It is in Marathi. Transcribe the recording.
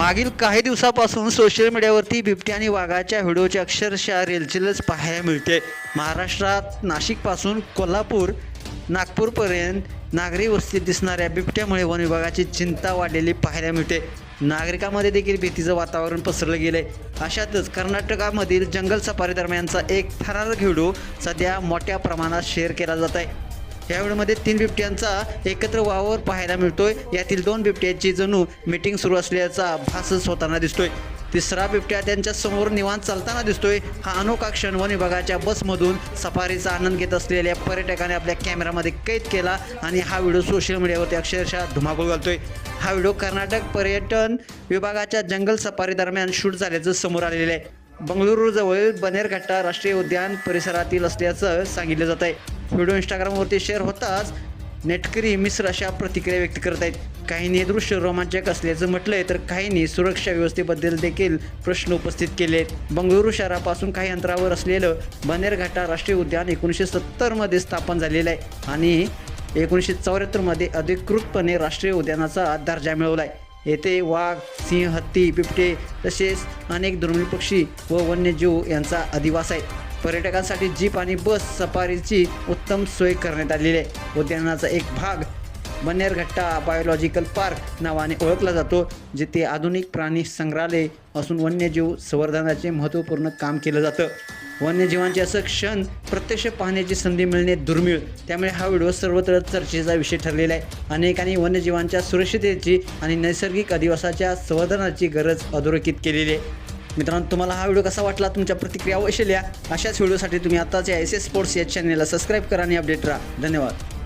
मागील काही दिवसापासून सोशल मीडियावरती बिबट्या आणि वाघाच्या व्हिडिओचे अक्षरशः रेलचेलच पाहायला मिळते. महाराष्ट्रात नाशिकपासून कोल्हापूर नागपूरपर्यंत नागरी वस्तीत दिसणाऱ्या बिबट्यामुळे वन विभागाची चिंता वाढलेली पाहायला मिळते. नागरिकांमध्ये देखील भीतीचं वातावरण पसरलं गेलंय. अशातच कर्नाटकामधील जंगल सफारी दरम्यानचा एक थरारक व्हिडिओ सध्या मोठ्या प्रमाणात शेअर केला जात आहे. या व्हिडिओमध्ये तीन बिबट्यांचा एकत्र वावर पाहायला मिळतोय. यातील दोन बिबट्यांची जणू मीटिंग सुरू असल्याचा भासच होताना दिसतोय. तिसरा बिबट्या त्यांच्यासमोर निवांत चालताना दिसतोय. हा अनोखा क्षण वन विभागाच्या बसमधून सफारीचा आनंद घेत असलेल्या पर्यटकाने आपल्या कॅमेरामध्ये कैद केला आणि हा व्हिडिओ सोशल मीडियावरती अक्षरशः धुमाकूळ घालतोय. हा व्हिडिओ कर्नाटक पर्यटन विभागाच्या जंगल सफारी दरम्यान शूट झाल्याचं समोर आलेलं आहे. बंगळुरूजवळ बनेरघट्टा राष्ट्रीय उद्यान परिसरातील असल्याचं सांगितलं जात आहे व्हिडिओ इंस्टाग्रामवरती शेअर होताच. नेटकरी मिश्र अशा प्रतिक्रिया व्यक्त करत आहेत. काहींनी हे दृश्य रोमांचक असल्याचं म्हटलंय तर काहींनी सुरक्षा व्यवस्थेबद्दल देखील प्रश्न उपस्थित केले आहेत बंगळुरू शहरापासून काही अंतरावर असलेलं बनेरघाटा राष्ट्रीय उद्यान एकोणीसशे सत्तरमध्ये स्थापन झालेलं आहे आणि एकोणीसशे चौऱ्याहत्तरमध्ये अधिकृतपणे राष्ट्रीय उद्यानाचा दर्जा मिळवला आहे येथे वाघ सिंह हत्ती बिबटे तसेच अनेक दुर्मिळ पक्षी व वन्यजीव यांचा अधिवास आहे. पर्यटकांसाठी जीप आणि बस सफारीची उत्तम सोय करण्यात आलेली आहे. उद्यानाचा एक भाग बनेरघट्टा बायोलॉजिकल पार्क नावाने ओळखला जातो जिथे आधुनिक प्राणी संग्रहालय असून वन्यजीव संवर्धनाचे महत्त्वपूर्ण काम केलं जातं. वन्यजीवांचे असं क्षण प्रत्यक्ष पाहण्याची संधी मिळणे दुर्मिळ. त्यामुळे हा व्हिडिओ सर्वत्र चर्चेचा विषय ठरलेला आहे. अनेकांनी वन्यजीवांच्या सुरक्षिततेची आणि नैसर्गिक अधिवासाच्या संवर्धनाची गरज अधोरेखित केलेली आहे. मित्रांनो तुम्हाला हा व्हिडिओ कसा वाटला? तुमच्या प्रतिक्रिया अवश्य लिहा. अशाच व्हिडिओसाठी तुम्ही आताच या एस एस स्पोर्ट्स या चॅनेलला सबस्क्राईब करा आणि अपडेट राहा. धन्यवाद.